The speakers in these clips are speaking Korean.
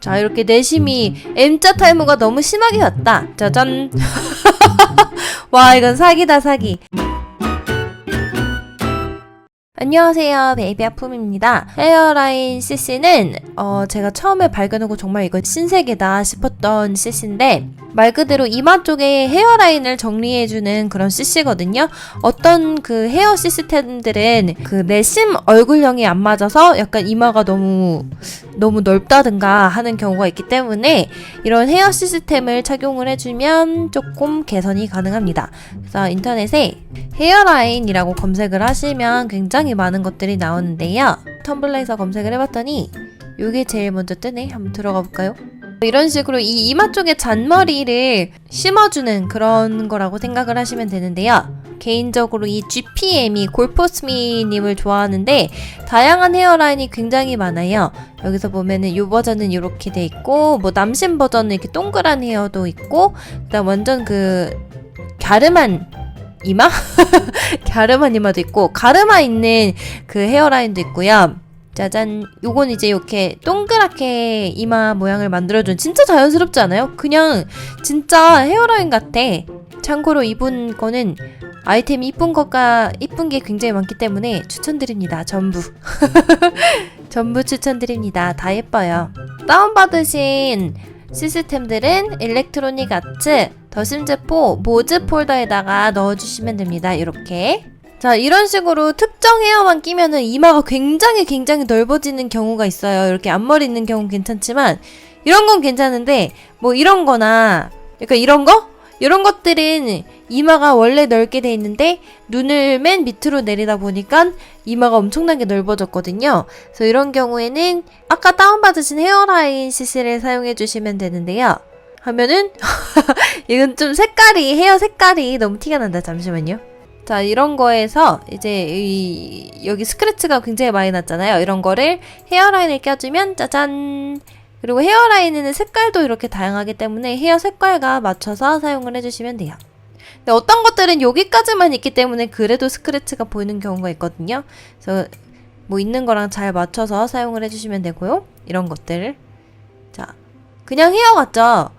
자 이렇게 내심이 M자 탈모가 너무 심하게 왔다. 짜잔. 와 이건 사기다 사기 안녕하세요 베이비 아품입니다 헤어라인 CC는 어, 제가 처음에 발견하고 정말 이거 신세계다 싶었던 CC인데 말 그대로 이마 쪽에 헤어라인을 정리해주는 그런 CC거든요 어떤 그 헤어 시스템들은 그 내심 얼굴형이 안 맞아서 약간 이마가 너무 너무 넓다든가 하는 경우가 있기 때문에 이런 헤어 시스템을 착용을 해주면 조금 개선이 가능합니다. 그래서 인터넷에 헤어라인이라고 검색을 하시면 굉장히 많은 것들이 나오는데요. 텀블러에서 검색을 해봤더니 이게 제일 먼저 뜨네. 한번 들어가 볼까요? 이런 식으로 이 이마 쪽에 잔머리를 심어주는 그런 거라고 생각을 하시면 되는데요. 개인적으로 이 GPM이 골포스미님을 좋아하는데 다양한 헤어라인이 굉장히 많아요. 여기서 보면은 이 버전은 이렇게 돼 있고 뭐 남신 버전은 이렇게 동그란 헤어도 있고 그다음 완전 그 갸름한 이마? 갸름한 이마도 있고 가르마 있는 그 헤어라인도 있고요. 짜잔. 요건 이제 이렇게 동그랗게 이마 모양을 만들어준 진짜 자연스럽지 않아요? 그냥 진짜 헤어라인 같아. 참고로 이분 거는 아이템이 이쁜 것과 이쁜 게 굉장히 많기 때문에 추천드립니다. 전부. 전부 추천드립니다. 다 예뻐요. 다운받으신 시스템들은 일렉트로닉 아츠, 더심즈4 모즈 폴더에다가 넣어주시면 됩니다. 이렇게. 자, 이런 식으로 특정 헤어만 끼면은 이마가 굉장히 굉장히 넓어지는 경우가 있어요. 이렇게 앞머리 있는 경우는 괜찮지만, 이런 건 괜찮은데, 뭐 이런 거나, 약간 이런 거? 이런 것들은 이마가 원래 넓게 돼 있는데, 눈을 맨 밑으로 내리다 보니까 이마가 엄청나게 넓어졌거든요. 그래서 이런 경우에는 아까 다운받으신 헤어라인 CC를 사용해 주시면 되는데요. 하면은, 이건 좀 색깔이, 헤어 색깔이 너무 티가 난다. 잠시만요. 자, 이런 거에서 이제 이 여기 스크래치가 굉장히 많이 났잖아요. 이런 거를 헤어라인에 껴주면 짜잔. 그리고 헤어라인에는 색깔도 이렇게 다양하기 때문에 헤어 색깔과 맞춰서 사용을 해주시면 돼요. 근데 어떤 것들은 여기까지만 있기 때문에 그래도 스크래치가 보이는 경우가 있거든요. 그래서 뭐 있는 거랑 잘 맞춰서 사용을 해주시면 되고요. 이런 것들. 자, 그냥 헤어 같죠?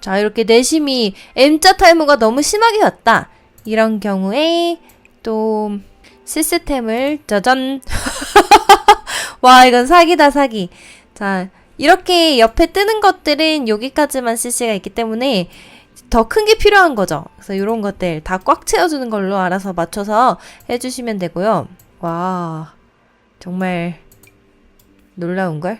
자, 이렇게 내심이 M자 탈모가 너무 심하게 왔다. 이런 경우에 또 시스템을 짜잔 와 이건 사기다 사기 자 이렇게 옆에 뜨는 것들은 여기까지만 CC가 있기 때문에 더 큰 게 필요한 거죠 그래서 이런 것들 다 꽉 채워주는 걸로 알아서 맞춰서 해주시면 되고요 와 정말 놀라운걸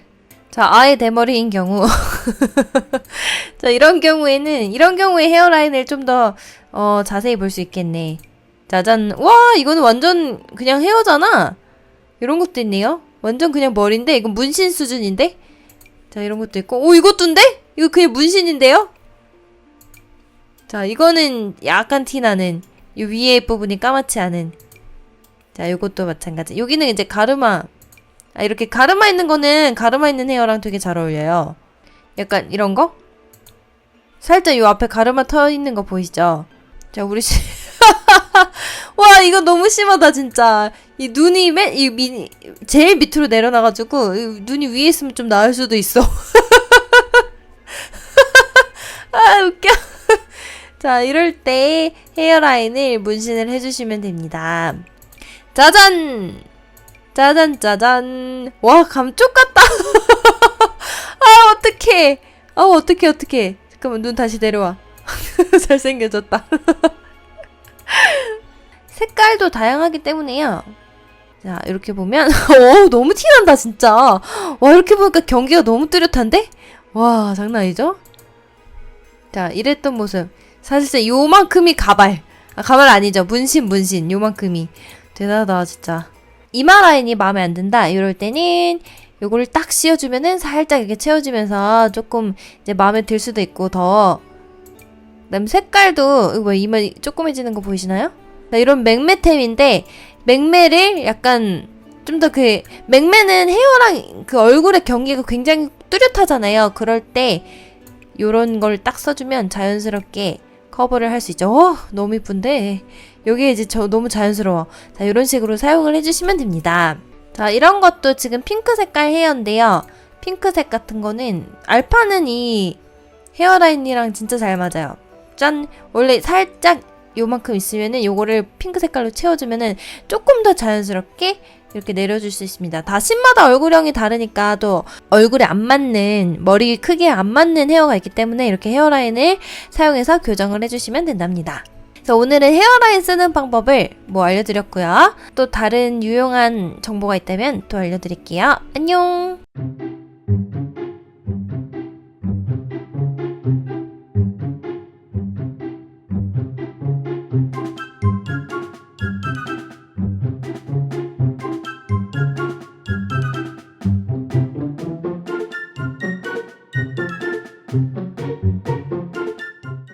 자 아예 대머리인 경우 자 이런 경우에는 이런 경우에 헤어라인을 좀 더 어, 자세히 볼 수 있겠네. 짜잔. 와, 이거는 완전 그냥 헤어잖아. 이런 것도 있네요. 완전 그냥 머리인데, 이건 문신 수준인데? 자, 이런 것도 있고. 오, 이것도인데? 이거 그냥 문신인데요? 자, 이거는 약간 티나는, 이 위에 부분이 까맣지 않은. 자, 이것도 마찬가지. 여기는 이제 가르마. 아, 이렇게 가르마 있는 거는 가르마 있는 헤어랑 되게 잘 어울려요. 약간 이런 거? 살짝 요 앞에 가르마 터 있는 거 보이시죠? 자, 우리 씨. 와, 이거 너무 심하다, 진짜. 이 눈이 맨, 이 미, 제일 밑으로 내려놔가지고, 이 눈이 위에 있으면 좀 나을 수도 있어. 아, 웃겨. 자, 이럴 때 헤어라인을 문신을 해주시면 됩니다. 짜잔! 짜잔, 짜잔. 와, 감쪽 같다. 아, 어떡해. 아, 어떡해, 어떡해. 잠깐만, 눈 다시 내려와. 잘생겨졌다. 색깔도 다양하기 때문에요. 자, 이렇게 보면, 어 너무 티난다, 진짜. 와, 이렇게 보니까 경기가 너무 뚜렷한데? 와, 장난 아니죠? 자, 이랬던 모습. 사실상 요만큼이 가발. 아, 가발 아니죠. 문신, 문신. 요만큼이. 대단하다, 진짜. 이마 라인이 마음에 안 든다. 이럴 때는 요거를 딱 씌워주면은 살짝 이렇게 채워지면서 조금 이제 마음에 들 수도 있고 더 그다음 색깔도 이거 뭐 이마 조그매지는 거 보이시나요? 자, 이런 맥매템인데 맥매를 약간 좀 더그 맥매는 헤어랑 그 얼굴의 경계가 굉장히 뚜렷하잖아요. 그럴 때 요런 걸 딱 써주면 자연스럽게 커버를 할 수 있죠. 어, 너무 이쁜데 여기 이제 저 너무 자연스러워. 자, 이런 식으로 사용을 해주시면 됩니다. 자, 이런 것도 지금 핑크 색깔 헤어인데요. 핑크색 같은 거는 알파는 이 헤어라인이랑 진짜 잘 맞아요. 짠! 원래 살짝 요만큼 있으면은 요거를 핑크 색깔로 채워주면은 조금 더 자연스럽게 이렇게 내려줄 수 있습니다. 다 씬마다 얼굴형이 다르니까 또 얼굴에 안 맞는 머리 크기에 안 맞는 헤어가 있기 때문에 이렇게 헤어라인을 사용해서 교정을 해주시면 된답니다. 그래서 오늘은 헤어라인 쓰는 방법을 뭐 알려드렸고요. 또 다른 유용한 정보가 있다면 또 알려드릴게요. 안녕!